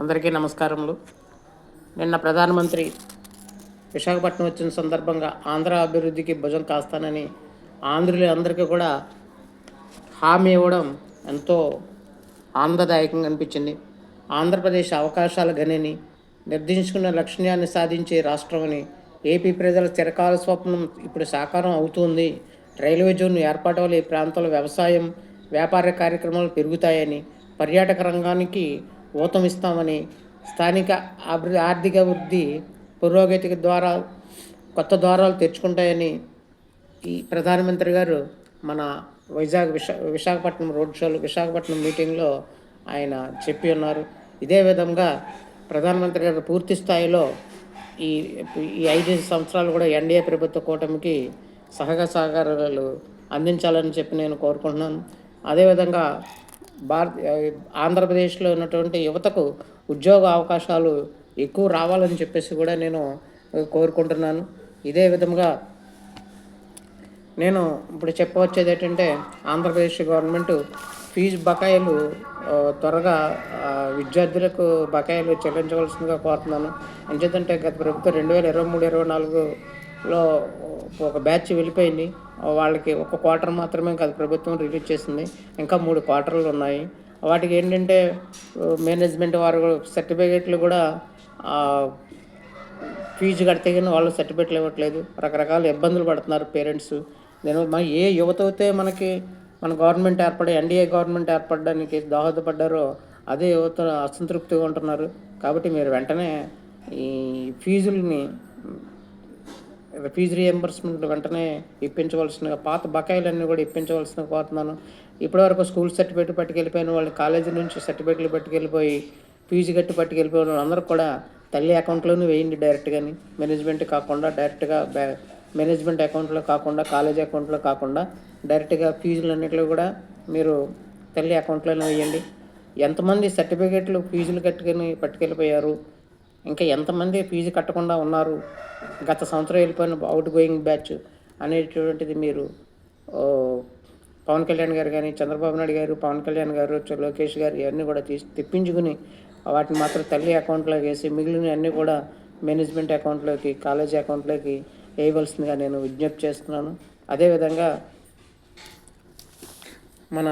అందరికీ నమస్కారములు. నిన్న ప్రధానమంత్రి విశాఖపట్నం వచ్చిన సందర్భంగా ఆంధ్ర అభివృద్ధికి భుజం కాస్తానని ఆంధ్రులు అందరికీ కూడా హామీ ఇవ్వడం ఎంతో ఆనందదాయకంగా అనిపించింది. ఆంధ్రప్రదేశ్ అవకాశాల గనిని నిర్దేశించుకున్న లక్ష్యాన్ని సాధించే రాష్ట్రమని ఏపీ ప్రజల చిరకాల స్వప్నం ఇప్పుడు సాకారం అవుతుంది. రైల్వే జోన్ ఏర్పాటు వల్ల ఈ ప్రాంతంలో వ్యవసాయం వ్యాపార కార్యక్రమాలు పెరుగుతాయని పర్యాటక రంగానికి ఊతమిస్తామని స్థానిక అభివృద్ధి ఆర్థిక వృద్ధి పురోగతికి ద్వారా కొత్త ద్వారాలు తెచ్చుకుంటాయని ఈ ప్రధానమంత్రి గారు మన వైజాగ్ విశా విశాఖపట్నం రోడ్ షోలో విశాఖపట్నం మీటింగ్లో ఆయన చెప్పి ఉన్నారు. ఇదే విధంగా ప్రధానమంత్రి గారు పూర్తి స్థాయిలో ఈ ఈ ఐదు సంవత్సరాలు కూడా ఎన్డీఏ ప్రభుత్వ కూటమికి సహక సహకారాలు అందించాలని చెప్పి నేను కోరుకుంటున్నాను. అదేవిధంగా భారత ఆంధ్రప్రదేశ్లో ఉన్నటువంటి యువతకు ఉద్యోగ అవకాశాలు ఎక్కువ రావాలని చెప్పేసి కూడా నేను కోరుకుంటున్నాను. ఇదే విధంగా నేను ఇప్పుడు చెప్పవచ్చేది ఏంటంటే ఆంధ్రప్రదేశ్ గవర్నమెంట్ ఫీజు బకాయిలు త్వరగా విద్యార్థులకు బకాయిలు చెల్లించవలసిందిగా కోరుతున్నాను. ఎందుకంటే గత ప్రభుత్వం రెండు వేల ఇరవై మూడు ఇరవై నాలుగు లో ఒక బ్యాచ్ వెళ్ళిపోయింది. వాళ్ళకి ఒక క్వార్టర్ మాత్రమే కాదు ప్రభుత్వం రిలీజ్ చేసింది. ఇంకా మూడు క్వార్టర్లు ఉన్నాయి. వాటికి ఏంటంటే మేనేజ్మెంట్ వారు సర్టిఫికేట్లు కూడా ఫీజు కడితే కానీ వాళ్ళు సర్టిఫికేట్లు ఇవ్వట్లేదు. రకరకాల ఇబ్బందులు పడుతున్నారు పేరెంట్స్. నేను మన ఏ యువత అయితే మనకి మన గవర్నమెంట్ ఏర్పడి ఎన్డీఏ గవర్నమెంట్ ఏర్పడడానికి దోహదపడ్డారో అదే యువత అసంతృప్తిగా ఉంటున్నారు. కాబట్టి మీరు వెంటనే ఈ ఫీజుల్ని ఫీజు రియంబర్స్మెంట్ వెంటనే ఇప్పించవలసిన పాత బకాయిలన్నీ కూడా ఇప్పించవలసిన కోరుతున్నాను. ఇప్పటివరకు స్కూల్ సర్టిఫికేట్ పట్టుకెళ్ళిపోయిన వాళ్ళు కాలేజీ నుంచి సర్టిఫికేట్లు పట్టుకెళ్ళిపోయి ఫీజు కట్టి పట్టుకెళ్ళిపోయిన వాళ్ళందరూ కూడా తల్లి అకౌంట్లోనే వేయండి డైరెక్ట్గాని మేనేజ్మెంట్ కాకుండా డైరెక్ట్గా బ్యా మేనేజ్మెంట్ అకౌంట్లో కాకుండా కాలేజ్ అకౌంట్లో కాకుండా డైరెక్ట్గా ఫీజులు అన్నింటిలో కూడా మీరు తల్లి అకౌంట్లోనే వేయండి. ఎంతమంది సర్టిఫికేట్లు ఫీజులు కట్టుకొని పట్టుకెళ్ళిపోయారు ఇంకా ఎంతమంది ఫీజు కట్టకుండా ఉన్నారు? గత సంవత్సరం వెళ్ళిపోయిన అవుట్ గోయింగ్ బ్యాచ్ అనేటువంటిది మీరు పవన్ కళ్యాణ్ గారు కానీ చంద్రబాబు నాయుడు గారు పవన్ కళ్యాణ్ గారు లోకేష్ గారు ఇవన్నీ కూడా తీసి తెప్పించుకుని వాటిని మాత్రం తల్లి అకౌంట్లోకి వేసి మిగిలిన అన్నీ కూడా మేనేజ్మెంట్ అకౌంట్లోకి కాలేజీ అకౌంట్లోకి వేయవలసిందిగా నేను విజ్ఞప్తి చేస్తున్నాను. అదేవిధంగా మన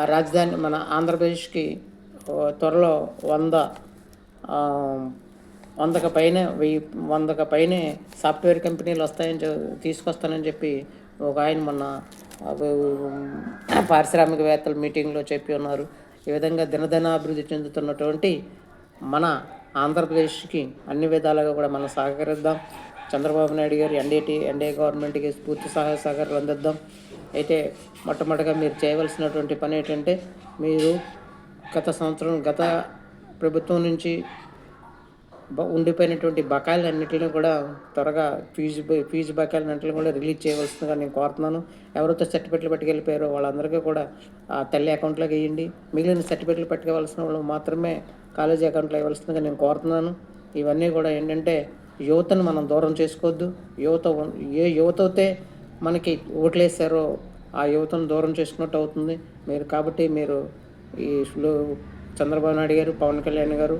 ఆ రాజధాని మన ఆంధ్రప్రదేశ్కి త్వరలో వంద వందకు పైనే వెయ్యి వందకు పైనే సాఫ్ట్వేర్ కంపెనీలు వస్తాయని చె- తీసుకొస్తానని చెప్పి ఒక ఆయన మొన్న పారిశ్రామికవేత్తల మీటింగ్లో చెప్పి ఉన్నారు. ఈ విధంగా దినదిన అభివృద్ధి చెందుతున్నటువంటి మన ఆంధ్రప్రదేశ్కి అన్ని విధాలుగా కూడా మనం సహకరిద్దాం. చంద్రబాబు నాయుడు గారు ఎన్డీటీ ఎన్డీఏ గవర్నమెంట్కి పూర్తి సహాయ సహకారాలు అందిద్దాం. అయితే మొట్టమొదటిగా మీరు చేయవలసినటువంటి పని ఏంటంటే మీరు గత సంవత్సరం గత ప్రభుత్వం నుంచి బ- ఉండిపోయినటువంటి బకాయిలన్నింటినీ కూడా త్వరగా ఫీజు ఫీజు బకాయిలన్నింటినీ కూడా రిలీజ్ చేయవలసిందిగా నేను కోరుతున్నాను. ఎవరైతే సర్టిఫికెట్లు పట్టుకెళ్ళిపోయారో వాళ్ళందరికీ కూడా ఆ తల్లి అకౌంట్లోకి వేయండి. మిగిలిన సర్టిఫికెట్లు పట్టుకోవాల్సిన వాళ్ళు మాత్రమే కాలేజీ అకౌంట్లో ఇవ్వాల్సిందిగా నేను కోరుతున్నాను. ఇవన్నీ కూడా ఏంటంటే యువతను మనం దూరం చేసుకోవద్దు. యువత ఏ యువత అయితే మనకి ఓట్లేసారో ఆ యువతను దూరం చేసుకున్నట్టు అవుతుంది. మీరు కాబట్టి మీరు ఈ చంద్రబాబు నాయుడు గారు పవన్ కళ్యాణ్ గారు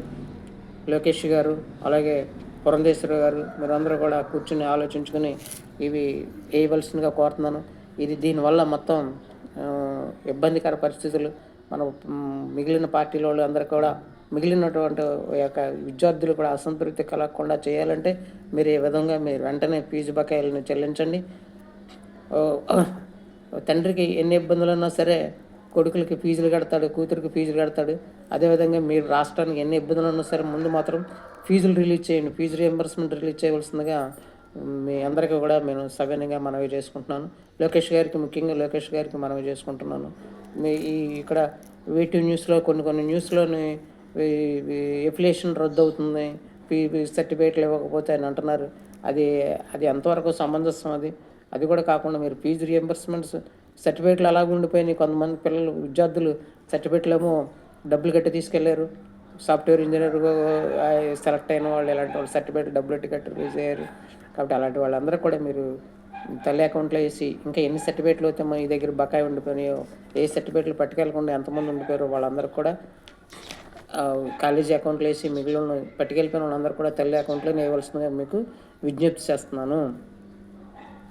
లోకేష్ గారు అలాగే పురంధేశ్వర గారు మీరందరూ కూడా కూర్చుని ఆలోచించుకుని ఇవి వేయవలసిందిగా కోరుతున్నాను. ఇది దీనివల్ల మొత్తం ఇబ్బందికర పరిస్థితులు మన మిగిలిన పార్టీల వాళ్ళు అందరూ కూడా మిగిలినటువంటి యొక్క విద్యార్థులు కూడా అసంతృప్తి కలగకుండా చేయాలంటే మీరు ఈ విధంగా మీరు వెంటనే ఫీజు బకాయిలను చెల్లించండి. తండ్రికి ఎన్ని ఇబ్బందులు ఉన్నా సరే కొడుకులకి ఫీజులు కడతాడు కూతురికి ఫీజులు కడతాడు. అదేవిధంగా మీరు రాష్ట్రానికి ఎన్ని ఇబ్బందులు ఉన్నా సరే ముందు మాత్రం ఫీజులు రిలీజ్ చేయండి. ఫీజు రియంబర్స్మెంట్ రిలీజ్ చేయవలసిందిగా మీ అందరికీ కూడా నేను సవినయంగా మనవి చేసుకుంటున్నాను. లోకేష్ గారికి ముఖ్యంగా లోకేష్ గారికి మనవి చేసుకుంటున్నాను. మీ ఈ ఇక్కడ వీటి న్యూస్లో కొన్ని కొన్ని న్యూస్లోని ఎఫిలియేషన్ రద్దు అవుతుంది సర్టిఫికేట్లు ఇవ్వకపోతే అని అంటున్నారు. అది అది ఎంతవరకు సమంజసం అది? అది కూడా కాకుండా మీరు ఫీజు రియంబర్స్మెంట్స్ సర్టిఫికేట్లు అలాగ ఉండిపోయినాయి. కొంతమంది పిల్లలు విద్యార్థులు సర్టిఫికేట్లేమో డబ్బులు కట్టి తీసుకెళ్ళారు. సాఫ్ట్వేర్ ఇంజనీర్ సెలెక్ట్ అయిన వాళ్ళు ఇలాంటి వాళ్ళు సర్టిఫికేట్ డబ్బులు కట్టి కట్టి రిలీజ్ అయ్యారు. కాబట్టి అలాంటి వాళ్ళందరూ కూడా మీరు తల్లి అకౌంట్లో వేసి ఇంకా ఎన్ని సర్టిఫికేట్లు అయితే మీ దగ్గర బకాయి ఉండిపోయినాయో ఏ సర్టిఫికేట్లు పట్టుకెళ్ళకుండా ఎంతమంది ఉండిపోయారో వాళ్ళందరూ కూడా కాలేజీ అకౌంట్లో వేసి మిగిలిన పట్టుకెళ్ళిపోయిన వాళ్ళందరూ కూడా తల్లి అకౌంట్లో వేయవలసిందిగా మీకు విజ్ఞప్తి చేస్తున్నాను.